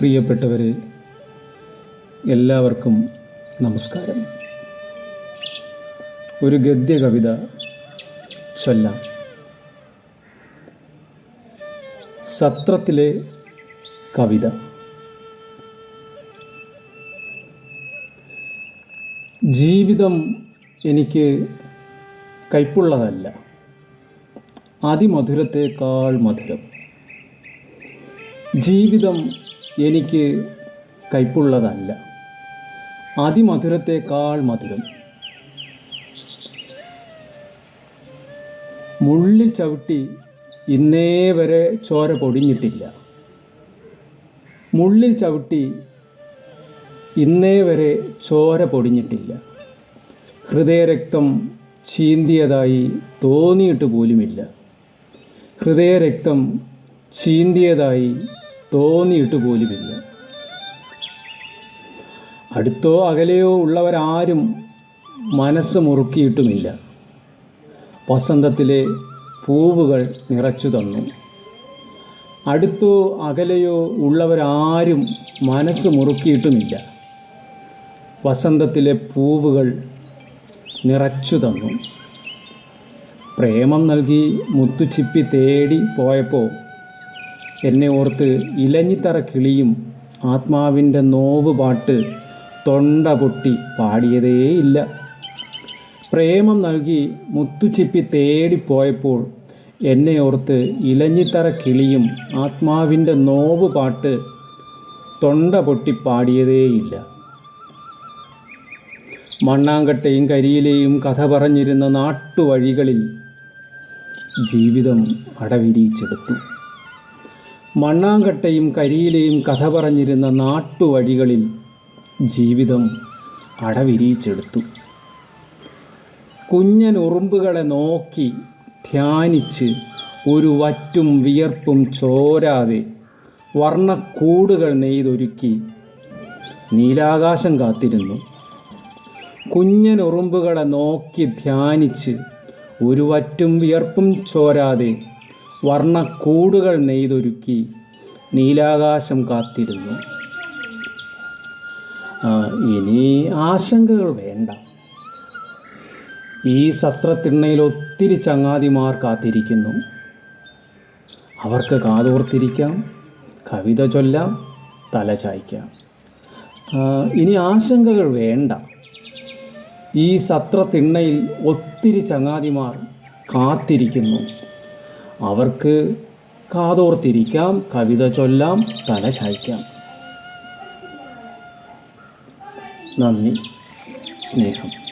പ്രിയപ്പെട്ടവരെ എല്ലാവർക്കും നമസ്കാരം. ഒരു ഗദ്യ കവിത ചൊല്ലാം. സത്രത്തിലെ കവിത. ജീവിതം എനിക്ക് കൈപ്പുള്ളതല്ല. അതിമധുരത്തേക്കാൾ മധുരം. ജീവിതം എനിക്ക് കയ്പുള്ളതല്ല. അതിമധുരത്തേക്കാൾ മധുരം. മുള്ളിൽ ചവിട്ടി ഇന്നേ വരെ ചോര പൊടിഞ്ഞിട്ടില്ല. മുള്ളിൽ ചവിട്ടി ഇന്നേ വരെ ചോര പൊടിഞ്ഞിട്ടില്ല. ഹൃദയരക്തം ചീന്തിയതായി തോന്നിയിട്ട് പോലുമില്ല. ഹൃദയരക്തം ചീന്തിയതായി തോന്നിയിട്ട് പോലുമില്ല അടുത്തോ അകലെയോ ഉള്ളവരാരും മനസ്സ് മുറുക്കിയിട്ടുമില്ല. വസന്തത്തിലെ പൂവുകൾ നിറച്ചു തന്നു. അടുത്തോ അകലെയോ ഉള്ളവരാരും മനസ്സ് മുറുക്കിയിട്ടുമില്ല. വസന്തത്തിലെ പൂവുകൾ നിറച്ചു തന്നു. പ്രേമം നൽകി മുത്തുച്ചിപ്പി തേടി പോയപ്പോൾ എന്നെ ഓർത്ത് ഇലഞ്ഞിത്തറ കിളിയും ആത്മാവിന്റെ നോവ് പാട്ട് തൊണ്ട പൊട്ടി പാടിയതേയില്ല പ്രേമം നൽകി മുത്തുച്ചിപ്പി തേടിപ്പോയപ്പോൾ എന്നെ ഓർത്ത് ഇലഞ്ഞിത്തറ കിളിയും ആത്മാവിന്റെ നോവ് പാട്ട് തൊണ്ട പൊട്ടി പാടിയതേയില്ല മണ്ണാങ്കട്ടയും കരിയിലെയും കഥ പറഞ്ഞിരുന്ന നാട്ടുവഴികളിൽ ജീവിതം അടവിരിച്ചെടുത്തു മണ്ണാങ്കട്ടയും കരിയിലെയും കഥ പറഞ്ഞിരുന്ന നാട്ടുവഴികളിൽ ജീവിതം അടവിരിയിച്ചെടുത്തു. കുഞ്ഞൻ ഉറുമ്പുകളെ നോക്കി ധ്യാനിച്ച് ഒരു വറ്റും വിയർപ്പും ചോരാതെ വർണക്കൂടുകൾ നെയ്തൊരുക്കി നീലാകാശം കാത്തിരുന്നു. കുഞ്ഞൻ ഉറുമ്പുകളെ നോക്കി ധ്യാനിച്ച് ഒരു വറ്റും വിയർപ്പും ചോരാതെ വർണക്കൂടുകൾ നെയ്തൊരുക്കി നീലാകാശം കാത്തിരുന്നു. ഇനി ആശങ്കകൾ വേണ്ട. ഈ സത്രത്തിണ്ണയിൽ ഒത്തിരി ചങ്ങാതിമാർ കാത്തിരിക്കുന്നു. അവർക്ക് കാതോർത്തിരിക്കാം കവിത ചൊല്ലാം തല ചായ്ക്കാം. ഇനി ആശങ്കകൾ വേണ്ട. ഈ സത്രത്തിണ്ണയിൽ ഒത്തിരി ചങ്ങാതിമാർ കാത്തിരിക്കുന്നു. അവർക്ക് കാതോർത്തിരിക്കാം കവിത ചൊല്ലാം തല ചായ്ക്കാം. നന്ദി. സ്നേഹം.